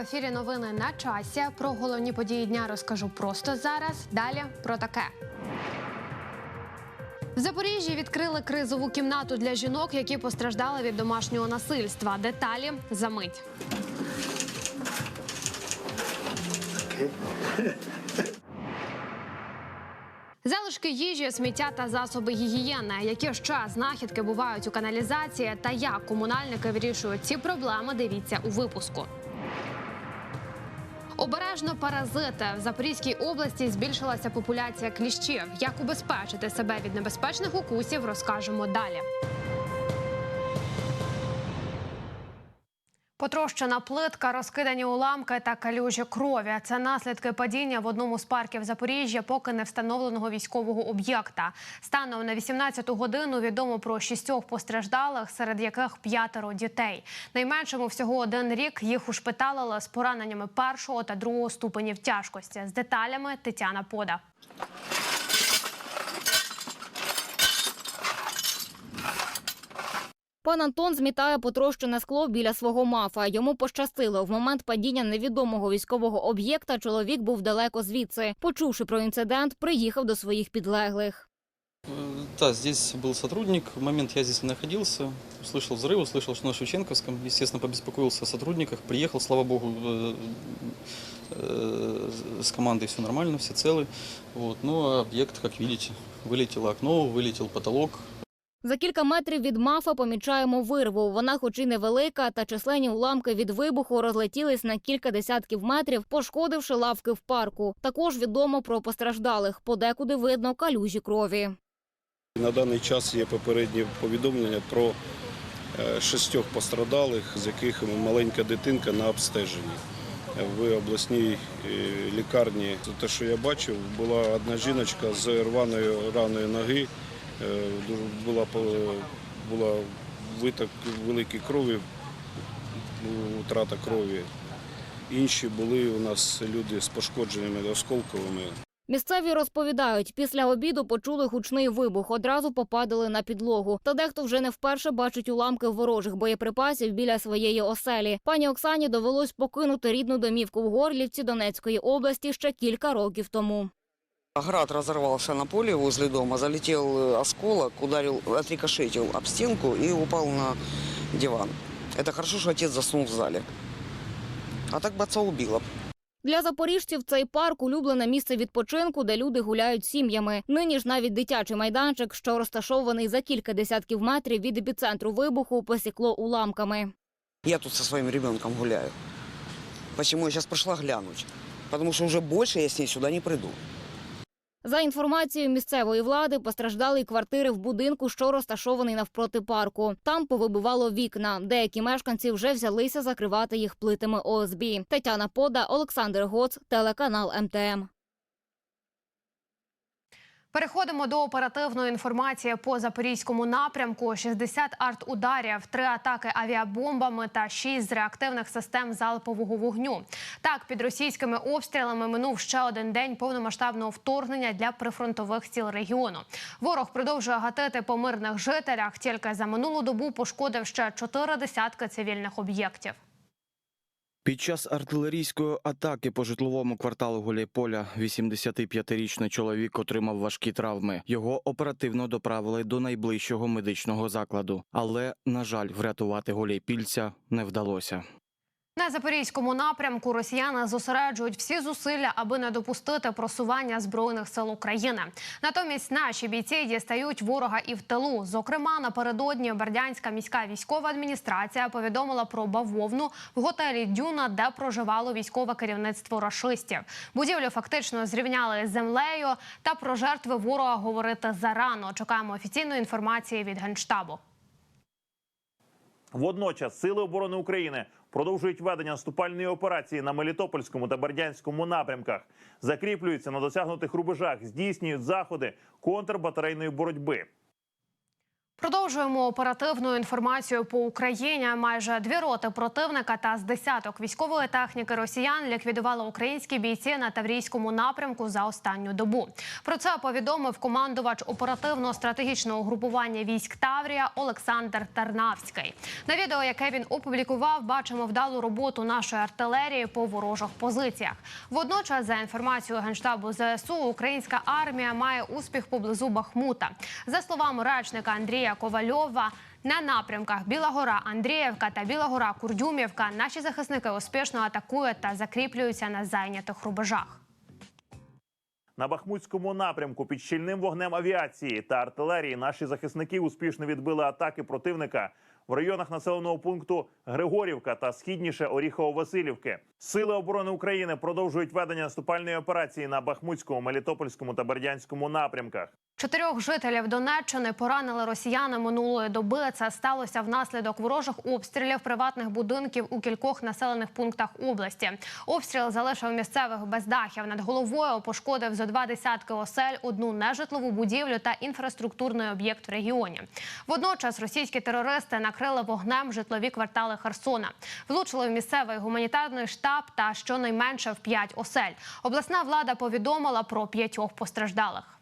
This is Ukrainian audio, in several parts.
ефірі новини на часі. Про головні події дня розкажу просто зараз. Далі про таке. В Запоріжжі відкрили кризову кімнату для жінок, які постраждали від домашнього насильства. Деталі за мить. Залишки їжі, сміття та засоби гігієни. Які ще знахідки бувають у каналізації та як комунальники вирішують ці проблеми? Дивіться у випуску. Обережно паразити в Запорізькій області збільшилася популяція кліщів. Як убезпечити себе від небезпечних укусів, розкажемо далі. Потрощена плитка, розкидані уламки та калюжі крові. Це наслідки падіння в одному з парків Запоріжжя, поки не встановленого військового об'єкта. Станом на 18-ту годину відомо про шістьох постраждалих, серед яких п'ятеро дітей. Найменшому всього один рік їх ушпиталили з пораненнями першого та другого ступенів тяжкості. З деталями Тетяна Пода. Пан Антон змітає потрощене скло біля свого мафа. Йому пощастило. В момент падіння невідомого військового об'єкта чоловік був далеко звідси. Почувши про інцидент, приїхав до своїх підлеглих. Э, Да, здесь был сотрудник. В момент я здесь не находился. Услышал взрыв, услышал, что на Шевченковском. Естественно, побеспокоился о сотрудниках. Приехал, слава богу, э, э, с командой все нормально, все целы. Вот. Ну, а объект, как видите, вылетело окно, вылетел потолок. За кілька метрів від мафа помічаємо вирву. Вона, хоч і невелика, та численні уламки від вибуху розлетілись на кілька десятків метрів, пошкодивши лавки в парку. Також відомо про постраждалих. Подекуди видно калюжі крові. На даний час є попередні повідомлення про е, шістьох пострадалих, з яких маленька дитинка на обстеженні. В обласній е, лікарні те, що я бачив, була одна жіночка з рваною раною ноги, була, була виток великої крові, втрата крові. Інші були у нас люди з пошкодженнями осколковими. Місцеві розповідають, після обіду почули гучний вибух, одразу попадали на підлогу. Та дехто вже не вперше бачить уламки ворожих боєприпасів біля своєї оселі. Пані Оксані довелось покинути рідну домівку в Горлівці Донецької області ще кілька років тому. Град разорвался на поле возле дома, залетел э, осколок, ударил, отрикошетил об стенку и упал на диван. Это хорошо, что отец заснул в зале. А так бы отца убило. Для запоріжців цей парк улюблене місце відпочинку, де люди гуляють сім'ями. Нині ж навіть дитячий майданчик, що розташований за кілька десятків метрів від епіцентру вибуху, посікло уламками. Я тут со своим ребенком гуляю. Почему я сейчас пришла глянуть? Потому что уже больше я с ней сюда не приду. За інформацією місцевої влади, постраждали квартири в будинку, що розташований навпроти парку. Там повибивало вікна. Деякі мешканці вже взялися закривати їх плитами ОСБ. Тетяна Пода, Олександр Гоц, телеканал МТМ. Переходимо до оперативної інформації по запорізькому напрямку. 60 арт-ударів, 3 атаки авіабомбами та 6 з реактивних систем залпового вогню. Так, під російськими обстрілами минув ще один день повномасштабного вторгнення для прифронтових сіл регіону. Ворог продовжує гатити по мирних жителях. Тільки за минулу добу пошкодив ще чотири десятки цивільних об'єктів. Під час артилерійської атаки по житловому кварталу Гуляйполя 85-річний чоловік отримав важкі травми. Його оперативно доправили до найближчого медичного закладу, але, на жаль, врятувати гуляйпільця не вдалося. На запорізькому напрямку росіяни зосереджують всі зусилля, аби не допустити просування збройних сил України. Натомість наші бійці дістають ворога і в тилу. Зокрема, напередодні Бердянська міська військова адміністрація повідомила про бавовну в готелі Дюна, де проживало військове керівництво рашистів. Будівлю фактично зрівняли з землею. Та про жертви ворога говорити зарано. Чекаємо офіційної інформації від генштабу. Водночас сили оборони України продовжують ведення наступальної операції на Мелітопольському та Бердянському напрямках, закріплюються на досягнутих рубежах, здійснюють заходи контрбатарейної боротьби. Продовжуємо оперативну інформацію по Україні. Майже дві роти противника та з десяток військової техніки росіян ліквідували українські бійці на Таврійському напрямку за останню добу. Про це повідомив командувач оперативно-стратегічного групування військ Таврія Олександр Тарнавський. На відео, яке він опублікував, бачимо вдалу роботу нашої артилерії по ворожих позиціях. Водночас, за інформацією генштабу ЗСУ, українська армія має успіх поблизу Бахмута. За словами речника Андрія Ковальова. На напрямках Біла Гора, Андріївка та Біла Гора Курдюмівка наші захисники успішно атакують та закріплюються на зайнятих рубежах. На Бахмутському напрямку під щільним вогнем авіації та артилерії наші захисники успішно відбили атаки противника в районах населеного пункту Григорівка та східніше Оріхово-Василівки. Сили оборони України продовжують ведення наступальної операції на Бахмутському, Мелітопольському та Бердянському напрямках. Чотирьох жителів Донеччини поранили росіяни минулої доби. Це сталося внаслідок ворожих обстрілів приватних будинків у кількох населених пунктах області. Обстріл залишив місцевих без дахів над головою. Пошкодив зо два десятки осель, одну нежитлову будівлю та інфраструктурний об'єкт в регіоні. Водночас російські терористи накрили вогнем житлові квартали Херсона. Влучили в місцевий гуманітарний штаб та щонайменше в п'ять осель. Обласна влада повідомила про п'ятьох постраждалих.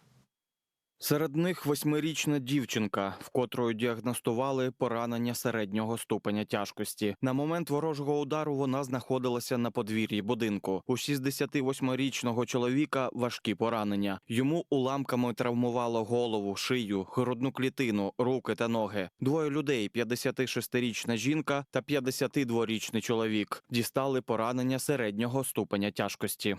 Серед них восьмирічна дівчинка, в котрої діагностували поранення середнього ступеня тяжкості. На момент ворожого удару вона знаходилася на подвір'ї будинку. У 68-річного чоловіка важкі поранення. Йому уламками травмувало голову, шию, грудну клітину, руки та ноги. Двоє людей: 56-річна жінка та 52-річний чоловік, дістали поранення середнього ступеня тяжкості.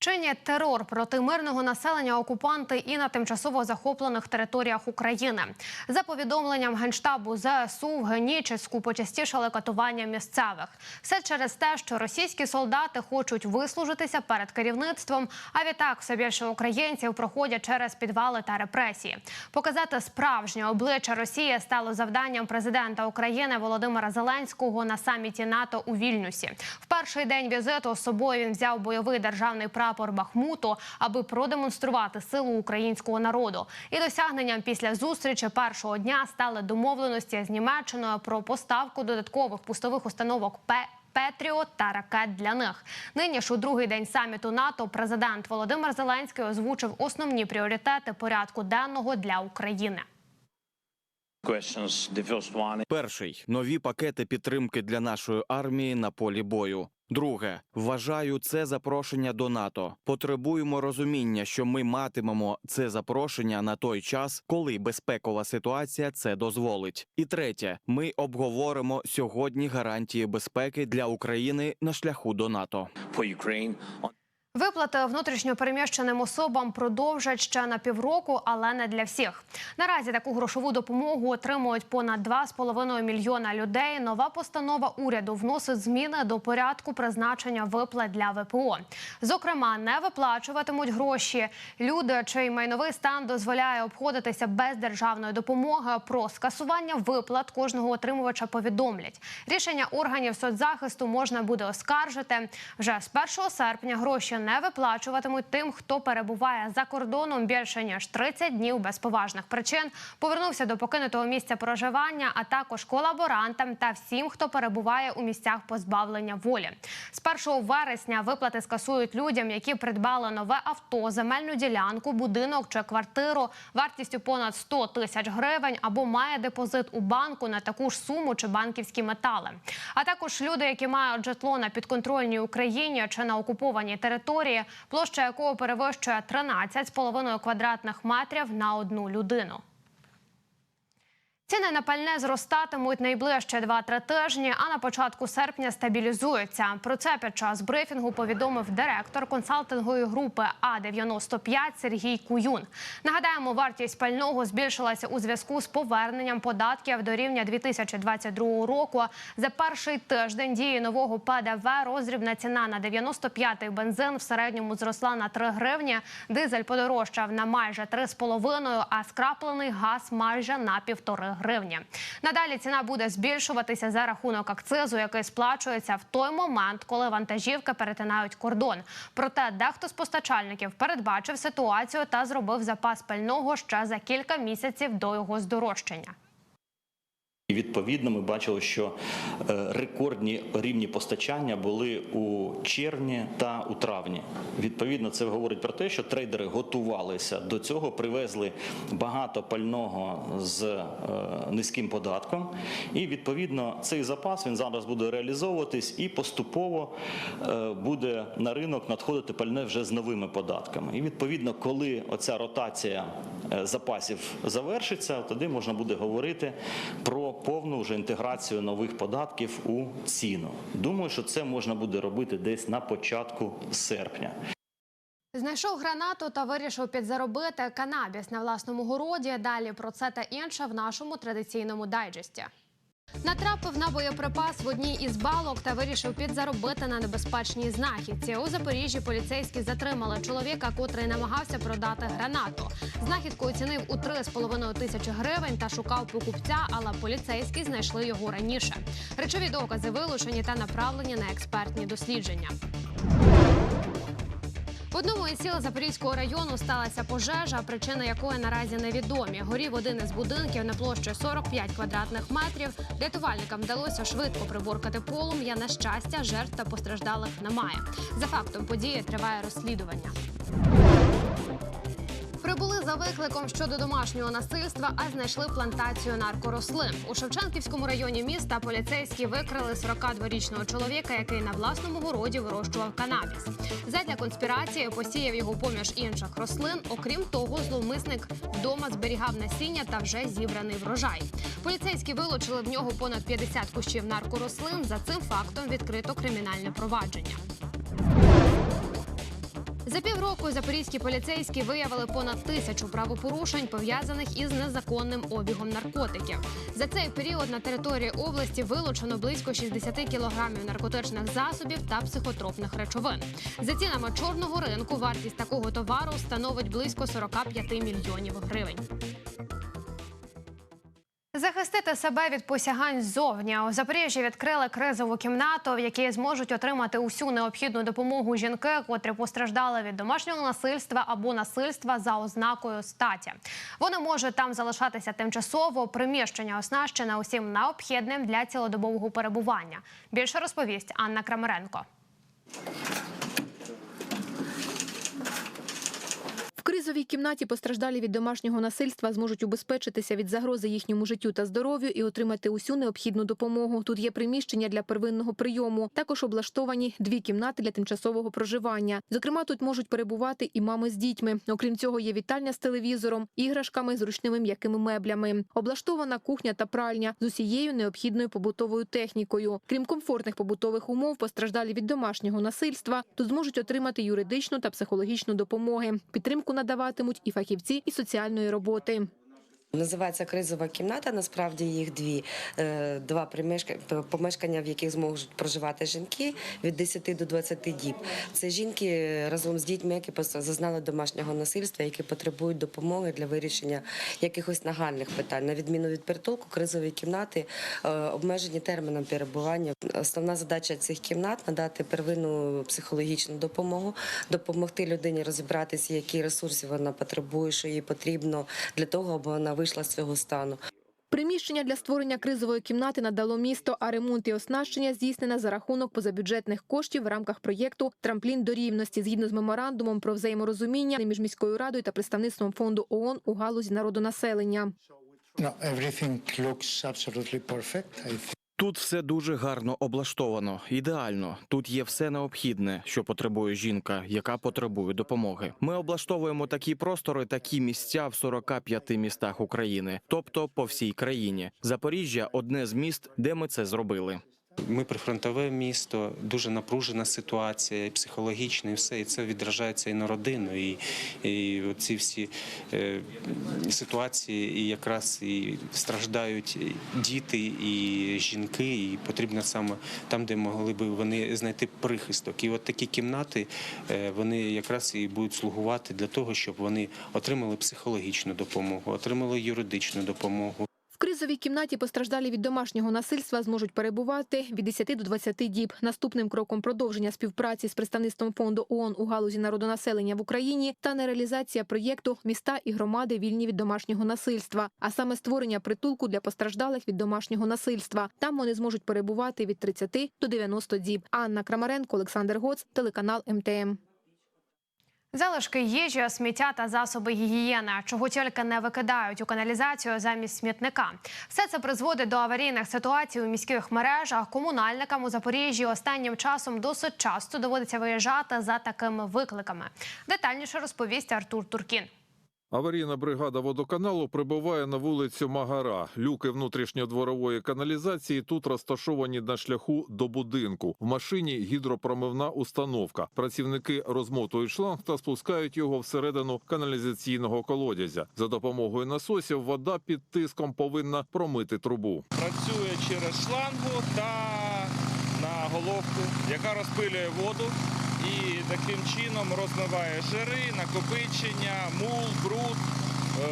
Чинять терор проти мирного населення окупанти і на тимчасово захоплених територіях України. За повідомленням генштабу ЗСУ в Генічеську почастішали катування місцевих. Все через те, що російські солдати хочуть вислужитися перед керівництвом. А відтак все більше українців проходять через підвали та репресії. Показати справжнє обличчя Росії стало завданням президента України Володимира Зеленського на саміті НАТО у Вільнюсі. В перший день візиту з собою він взяв бойовий державний прапор Бахмуту, аби продемонструвати силу українського народу. І досягненням після зустрічі першого дня стали домовленості з Німеччиною про поставку додаткових пустових установок П. Петріот та ракет для них. Нині ж у другий день саміту НАТО президент Володимир Зеленський озвучив основні пріоритети порядку денного для України. Перший нові пакети підтримки для нашої армії на полі бою. Друге, вважаю це запрошення до НАТО. Потребуємо розуміння, що ми матимемо це запрошення на той час, коли безпекова ситуація це дозволить. І третє, ми обговоримо сьогодні гарантії безпеки для України на шляху до НАТО. Виплати внутрішньопереміщеним особам продовжать ще на півроку, але не для всіх. Наразі таку грошову допомогу отримують понад 2,5 мільйона людей. Нова постанова уряду вносить зміни до порядку призначення виплат для ВПО. Зокрема, не виплачуватимуть гроші люди, чий майновий стан дозволяє обходитися без державної допомоги. Про скасування виплат кожного отримувача повідомлять. Рішення органів соцзахисту можна буде оскаржити вже з 1 серпня. Гроші не виплачуватимуть тим, хто перебуває за кордоном більше ніж 30 днів без поважних причин. Повернувся до покинутого місця проживання, а також колаборантам та всім, хто перебуває у місцях позбавлення волі. З 1 вересня виплати скасують людям, які придбали нове авто, земельну ділянку, будинок чи квартиру вартістю понад 100 тисяч гривень або має депозит у банку на таку ж суму чи банківські метали. А також люди, які мають житло на підконтрольній Україні чи на окупованій території, площа якого перевищує 13,5 квадратних метрів на одну людину. Ціни на пальне зростатимуть найближче 2-3 тижні, а на початку серпня стабілізуються. Про це під час брифінгу повідомив директор консалтингової групи А-95 Сергій Куюн. Нагадаємо, вартість пального збільшилася у зв'язку з поверненням податків до рівня 2022 року. За перший тиждень дії нового ПДВ розрібна ціна на 95-й бензин в середньому зросла на 3 гривні. Дизель подорожчав на майже 3,5, а скраплений газ майже на півтори гривні. Надалі ціна буде збільшуватися за рахунок акцизу, який сплачується в той момент, коли вантажівки перетинають кордон. Проте дехто з постачальників передбачив ситуацію та зробив запас пального ще за кілька місяців до його здорожчання. І відповідно ми бачили, що е, рекордні рівні постачання були у червні та у травні. Відповідно, це говорить про те, що трейдери готувалися до цього, привезли багато пального з е, низьким податком. І відповідно цей запас він зараз буде реалізовуватись і поступово е, буде на ринок надходити пальне вже з новими податками. І відповідно, коли оця ротація запасів завершиться, тоді можна буде говорити про повну вже інтеграцію нових податків у ціну. Думаю, що це можна буде робити десь на початку серпня. Знайшов гранату та вирішив підзаробити канабіс на власному городі. Далі про це та інше в нашому традиційному дайджесті. Натрапив на боєприпас в одній із балок та вирішив підзаробити на небезпечній знахідці. У Запоріжжі поліцейські затримали чоловіка, котрий намагався продати гранату. Знахідку оцінив у 3,5 тисячі гривень та шукав покупця, але поліцейські знайшли його раніше. Речові докази вилучені та направлені на експертні дослідження. Одному із сіл Запорізького району сталася пожежа, причина якої наразі невідомі. Горів один із будинків на площі 45 квадратних метрів. Рятувальникам вдалося швидко приборкати полум'я. На щастя, жертв та постраждалих немає. За фактом події триває розслідування. Прибули за викликом щодо домашнього насильства, а знайшли плантацію наркорослин. У Шевченківському районі міста поліцейські викрили 42-річного чоловіка, який на власному городі вирощував канабіс. Задля конспірації посіяв його поміж інших рослин. Окрім того, зловмисник вдома зберігав насіння та вже зібраний врожай. Поліцейські вилучили в нього понад 50 кущів наркорослин. За цим фактом відкрито кримінальне провадження. За півроку запорізькі поліцейські виявили понад тисячу правопорушень, пов'язаних із незаконним обігом наркотиків. За цей період на території області вилучено близько 60 кілограмів наркотичних засобів та психотропних речовин. За цінами чорного ринку вартість такого товару становить близько 45 мільйонів гривень. Захистити себе від посягань ззовні у Запоріжжі відкрили кризову кімнату, в якій зможуть отримати усю необхідну допомогу жінки, котрі постраждали від домашнього насильства або насильства за ознакою статі. Вони можуть там залишатися тимчасово. Приміщення оснащене усім необхідним для цілодобового перебування. Більше розповість Анна Крамаренко. Кризовій кімнаті постраждалі від домашнього насильства зможуть убезпечитися від загрози їхньому життю та здоров'ю і отримати усю необхідну допомогу. Тут є приміщення для первинного прийому. Також облаштовані дві кімнати для тимчасового проживання. Зокрема, тут можуть перебувати і мами з дітьми. Окрім цього, є вітальня з телевізором, іграшками, зручними м'якими меблями. Облаштована кухня та пральня з усією необхідною побутовою технікою. Крім комфортних побутових умов, постраждалі від домашнього насильства тут зможуть отримати юридичну та психологічну допомоги. Підтримку надаватимуть і фахівці із соціальної роботи. Називається кризова кімната. Насправді їх дві Е, два помешкання, в яких зможуть проживати жінки від 10 до 20 діб. Це жінки разом з дітьми, які зазнали домашнього насильства, які потребують допомоги для вирішення якихось нагальних питань. На відміну від притулку, кризові кімнати е, обмежені терміном перебування. Основна задача цих кімнат надати первинну психологічну допомогу, допомогти людині розібратися, які ресурси вона потребує, що їй потрібно для того, аби вона вийшла з цього стану. Приміщення для створення кризової кімнати надало місто, а ремонт і оснащення здійснено за рахунок позабюджетних коштів в рамках проєкту Трамплін до рівності згідно з меморандумом про взаєморозуміння між міською радою та представництвом фонду ООН у галузі народонаселення. Тут все дуже гарно облаштовано, ідеально. Тут є все необхідне, що потребує жінка, яка потребує допомоги. Ми облаштовуємо такі простори, такі місця в 45 містах України, тобто по всій країні. Запоріжжя одне з міст, де ми це зробили. Ми прифронтове місто, дуже напружена ситуація, і психологічна, і все. І це відражається і на родину. І, і ці всі е, ситуації, і якраз і страждають діти, і жінки, і потрібно саме там, де могли би вони знайти прихисток. І от такі кімнати е, вони якраз і будуть слугувати для того, щоб вони отримали психологічну допомогу, отримали юридичну допомогу. Кризовій кімнаті постраждалі від домашнього насильства зможуть перебувати від 10 до 20 діб. Наступним кроком продовження співпраці з представництвом фонду ООН у галузі народонаселення в Україні та реалізація проєкту Міста і громади вільні від домашнього насильства, а саме створення притулку для постраждалих від домашнього насильства. Там вони зможуть перебувати від 30 до 90 діб. Анна Крамаренко, Олександр Гоц, телеканал МТМ. Залишки їжі, сміття та засоби гігієни, чого тільки не викидають у каналізацію замість смітника. Все це призводить до аварійних ситуацій у міських мережах. Комунальникам у Запоріжжі останнім часом досить часто доводиться виїжджати за такими викликами. Детальніше розповість Артур Туркін. Аварійна бригада водоканалу прибуває на вулицю Магара. Люки внутрішньодворової каналізації тут розташовані на шляху до будинку. В машині гідропромивна установка. Працівники розмотують шланг та спускають його всередину каналізаційного колодязя. За допомогою насосів вода під тиском повинна промити трубу. працює через шлангу та на головку, яка розпилює воду і таким чином розмиває жири, накопичення, мул, бруд, е,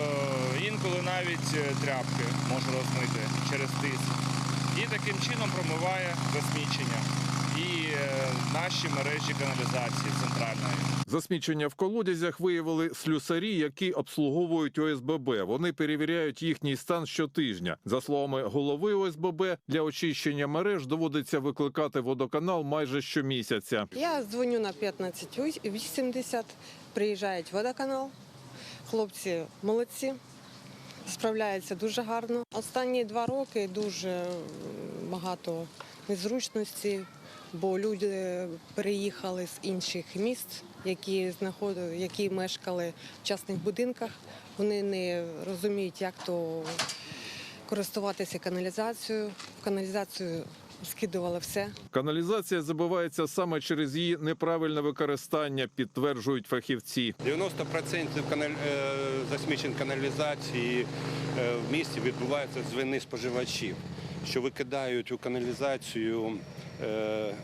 інколи навіть е, тряпки може розмити через тиск. І таким чином промиває засмічення і наші мережі каналізації центральної. Засмічення в колодязях виявили слюсарі, які обслуговують ОСББ. Вони перевіряють їхній стан щотижня. За словами голови ОСББ, для очищення мереж доводиться викликати водоканал майже щомісяця. Я дзвоню на 1580, приїжджають водоканал. Хлопці молодці, справляються дуже гарно. Останні два роки дуже багато незручності, бо люди переїхали з інших міст, які знаходили, які мешкали в частних будинках. Вони не розуміють, як то користуватися каналізацією. В каналізацію скидували все. Каналізація забивається саме через її неправильне використання, підтверджують фахівці. 90% каналь... е, засмічень каналізації е, в місті відбуваються з вини споживачів, що викидають у каналізацію е,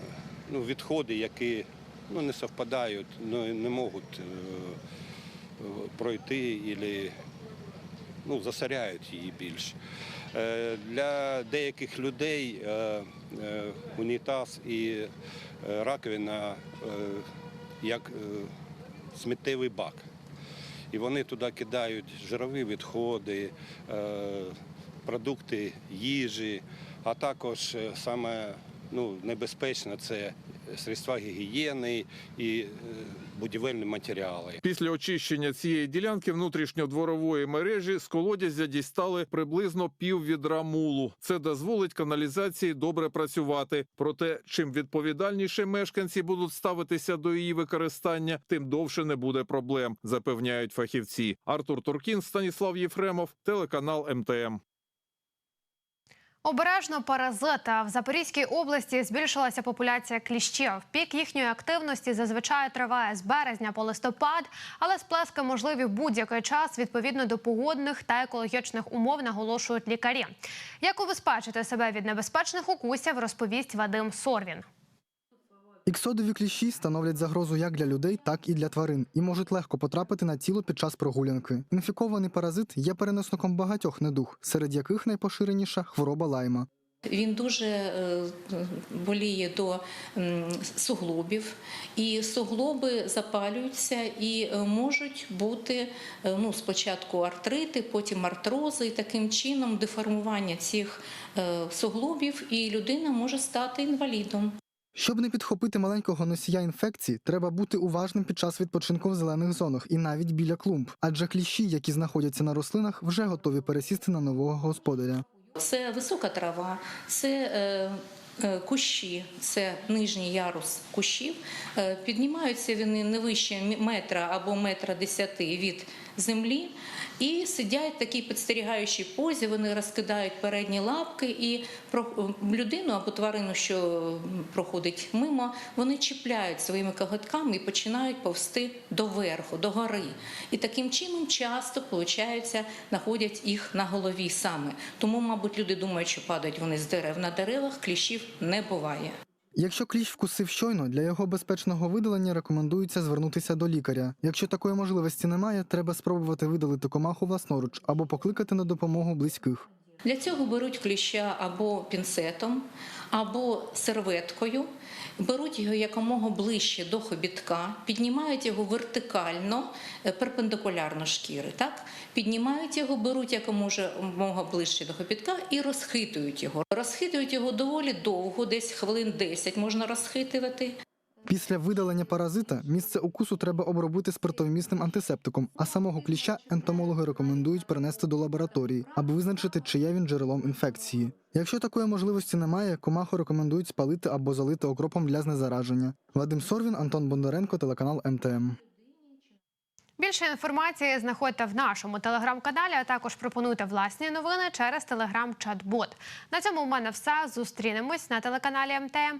ну, відходи, які ну, не совпадають, ну, не можуть е, пройти або ну, засоряють її більше. Е, Для деяких людей е, е, унітаз і е, раковина е, як е, сміттєвий бак. І вони туди кидають жирові відходи, е, продукти їжі, а також е, саме ну, небезпечно це средства гігієни і е, будівельні матеріали. Після очищення цієї ділянки внутрішньодворової мережі з колодязя дістали приблизно пів відра мулу. Це дозволить каналізації добре працювати. Проте, чим відповідальніше мешканці будуть ставитися до її використання, тим довше не буде проблем, запевняють фахівці. Артур Туркін, Станіслав Єфремов, телеканал МТМ. Обережно паразита в Запорізькій області збільшилася популяція кліщів. Пік їхньої активності зазвичай триває з березня по листопад, але сплески можливі будь-який час відповідно до погодних та екологічних умов, наголошують лікарі. Як убезпечити себе від небезпечних укусів, розповість Вадим Сорвін. Іксодові кліщі становлять загрозу як для людей, так і для тварин, і можуть легко потрапити на тіло під час прогулянки. Інфікований паразит є переносником багатьох недуг, серед яких найпоширеніша хвороба лайма. Він дуже е, боліє до суглобів, і суглоби запалюються і е, можуть бути е, ну, спочатку артрити, потім артрози, і таким чином деформування цих суглобів, і людина може стати інвалідом. Щоб не підхопити маленького носія інфекції, треба бути уважним під час відпочинку в зелених зонах і навіть біля клумб, адже кліщі, які знаходяться на рослинах, вже готові пересісти на нового господаря. Це висока трава, це е, е, кущі, це нижній ярус кущів. Е, Піднімаються вони не вище метра або метра десяти від землі. І сидять в такій підстерігаючій позі, вони розкидають передні лапки, і людину або тварину, що проходить мимо, вони чіпляють своїми коготками і починають повсти доверху, до гори. І таким чином часто, виходить, знаходять їх на голові саме. Тому, мабуть, люди думають, що падають вони з дерев. На деревах кліщів не буває. Якщо кліщ вкусив щойно, для його безпечного видалення рекомендується звернутися до лікаря. Якщо такої можливості немає, треба спробувати видалити комаху власноруч або покликати на допомогу близьких. Для цього беруть кліща або пінцетом, або серветкою, беруть його якомога ближче до хобітка, піднімають його вертикально, е, перпендикулярно шкіри. Так? Піднімають його, беруть якомога ближче до хобітка і розхитують його. Розхитують його доволі довго, десь хвилин 10 можна розхитувати. Після видалення паразита місце укусу треба обробити спиртовмісним антисептиком, а самого кліща ентомологи рекомендують перенести до лабораторії, аби визначити, чи є він джерелом інфекції. Якщо такої можливості немає, комаху рекомендують спалити або залити окропом для знезараження. Вадим Сорвін, Антон Бондаренко, телеканал МТМ. Більше інформації знаходьте в нашому телеграм-каналі, а також пропонуйте власні новини через телеграм-чат-бот. На цьому у мене все. Зустрінемось на телеканалі МТМ.